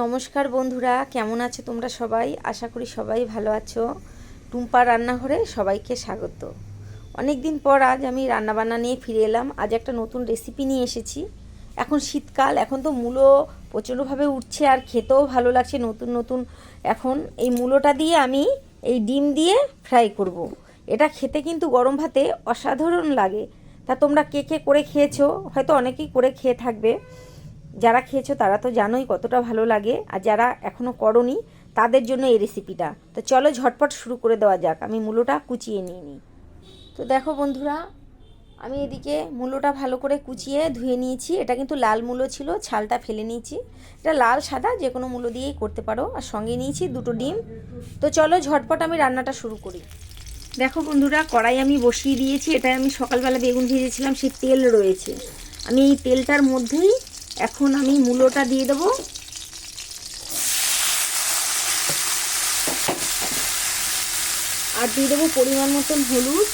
নমস্কার বন্ধুরা, কেমন আছো তোমরা সবাই? আশা করি সবাই ভালো আছো। টুম্পা রান্নাঘরে সবাইকে স্বাগত। অনেক দিন পর আজ আমি রান্নাবান্না নিয়ে ফিরে এলাম। আজ একটা নতুন রেসিপি নিয়ে এসেছি। এখন শীতকাল, এখন তো মূলো প্রচণ্ডভাবে উঠছে আর খেতেও ভালো লাগছে নতুন নতুন। এখন এই মূলোটা দিয়ে আমি এই ডিম দিয়ে ফ্রাই করব। এটা খেতে কিন্তু গরম ভাতে অসাধারণ লাগে। তা তোমরা কে কে করে খেয়েছো? হয়তো অনেকেই করে খেয়ে থাকবে। যারা খেয়েছো তারা তো জানোই কতটা ভালো লাগে, আর যারা এখনও করনি তাদের জন্য এই রেসিপিটা তো চলো ঝটপট শুরু করে দেওয়া যাক, আমি মূলোটা কুচিয়ে নিয়ে নিই। তো দেখো বন্ধুরা, আমি এদিকে মূলোটা ভালো করে কুচিয়ে ধুয়ে নিয়েছি। এটা কিন্তু লাল মূলো ছিল, ছালটা ফেলে নিয়েছি। এটা লাল সাদা, যে কোনো মূলো দিয়েই করতে পারো। আর সঙ্গে নিয়েছি দুটো ডিম। তো চলো ঝটপট আমি রান্নাটা শুরু করি। দেখো বন্ধুরা, কড়াই আমি বসিয়ে দিয়েছি। এটা আমি সকালবেলা বেগুন ভেজেছিলাম, সেই তেল রয়েছে। আমি এই তেলটার মধ্যেই এখন আমি মূলোটা দিয়ে দেবো। আর দিয়ে দেবো পরিমাণ মতন হলুদ।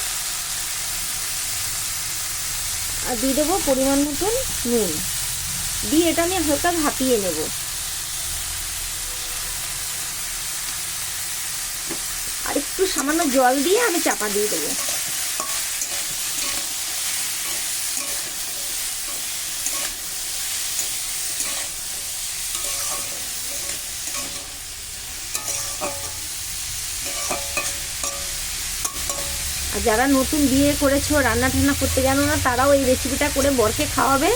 আর দিয়ে দেবো পরিমাণ মতন নুন। দিয়ে এটা আমি হালকা ভাপিয়ে নেব। আর একটু সামান্য জল দিয়ে আমি চাপা দিয়ে দেবো। আর যারা নতুন বিয়ে করেছ রান্না টান্না করতে জানো না, তারাও এই রেসিপিটা করে বরকে খাওয়াবে।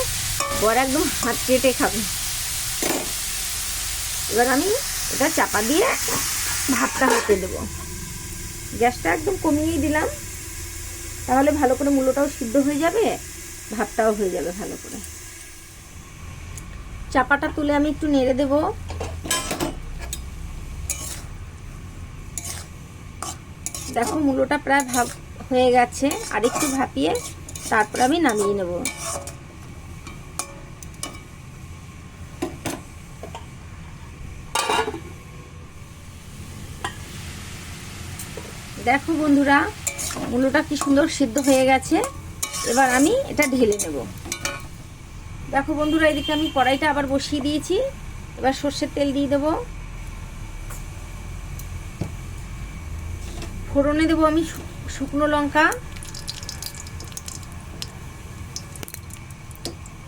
বর একদম হাত কেটে খাবে। এবার আমি এটা চাপা দিয়ে ভাতটা হতে দেবো। গ্যাসটা একদম কমিয়েই দিলাম। তাহলে ভালো করে মূলোটাও সিদ্ধ হয়ে যাবে, ভাতটাও হয়ে যাবে ভালো করে। চাপাটা তুলে আমি একটু নেড়ে দেবো। দেখো মূলোটা প্রায় ভাব হয়ে গেছে, আর একটু ভাপিয়ে তারপর আমি নামিয়ে নেব। দেখো বন্ধুরা, মূলোটা কি সুন্দর সিদ্ধ হয়ে গেছে। এবার আমি এটা ঢেলে নেব। দেখো বন্ধুরা, এদিকে আমি কড়াইটা আবার বসিয়ে দিয়েছি। এবার সর্ষের তেল দিয়ে দেবো। ফোড়নে দেবো আমি শুকনো লঙ্কা।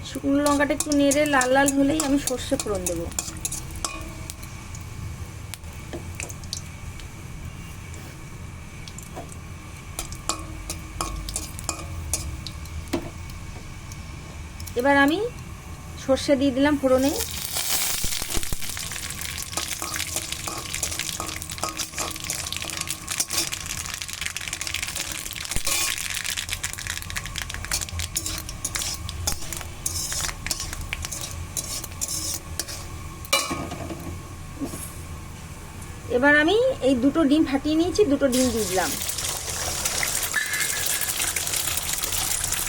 শুকনো লঙ্কাটা একটু নেড়ে লাল লাল হলেই আমি সর্ষে ফোড়ন দেবো। এবার আমি সর্ষে দিয়ে দিলাম ফোড়নে। এবার আমি এই দুটো ডিম ফাটিয়ে নিয়েছি, দুটো ডিম দিয়ে দিলাম।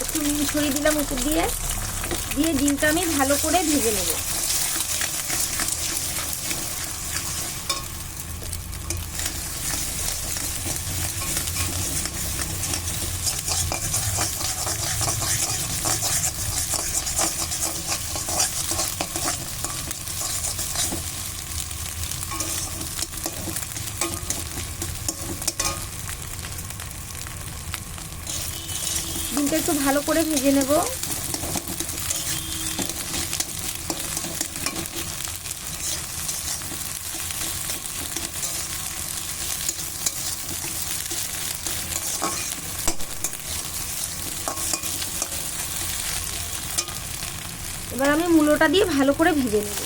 একটু ছড়িয়ে দিলাম উপর দিয়ে। দিয়ে ডিমটা আমি ভালো করে ভেজে নেব। একটু ভালো করে ভেজে নেব। এবার আমি মূলোটা দিয়ে ভালো করে ভেজে নেব।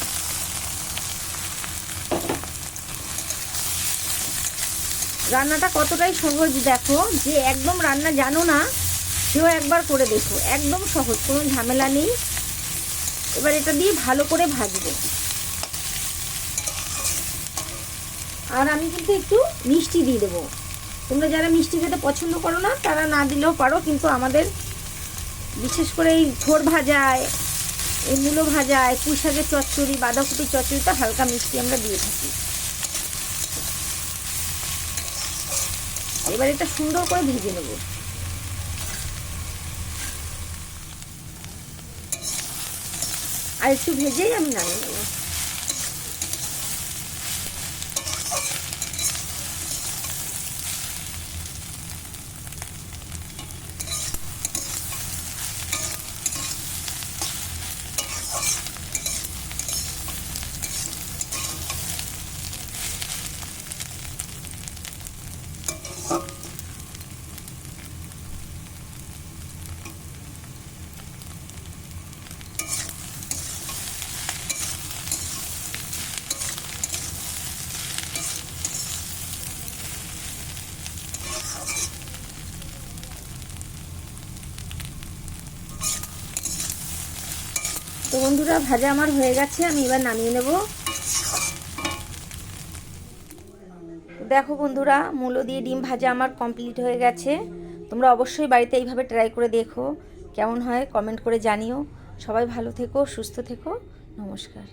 রান্নাটা কতটাই সহজ দেখো, যে একদম রান্না জানো না সেও একবার করে দেখো, একদম সহজ, কোনো ঝামেলা নেই। এবার এটা দিয়ে ভালো করে ভাজবো। আর আমি কিন্তু একটু মিষ্টি দিয়ে দেবো। তোমরা যারা মিষ্টি খেতে পছন্দ করো না, তারা না দিলেও পারো, কিন্তু আমাদের বিশেষ করে এই ঝোর ভাজায়, এই মূলো ভাজায়, পুঁই শাকের চচ্চড়ি, বাঁধাকপির চচ্চড়িতে হালকা মিষ্টি আমরা দিয়ে থাকি। এবার এটা সুন্দর করে ভেজে নেব। আর একটু ভেজেই আমি নামিয়ে নেব। তো বন্ধুরা, ভাজা আমার হয়ে গেছে, আমি এবার নামিয়ে নেব। দেখো বন্ধুরা, মূলো দিয়ে ডিম ভাজা আমার কমপ্লিট হয়ে গেছে। তোমরা অবশ্যই বাড়িতে এইভাবে ট্রাই করে দেখো, কেমন হয় কমেন্ট করে জানিও। সবাই ভালো থেকো, সুস্থ থেকো, নমস্কার।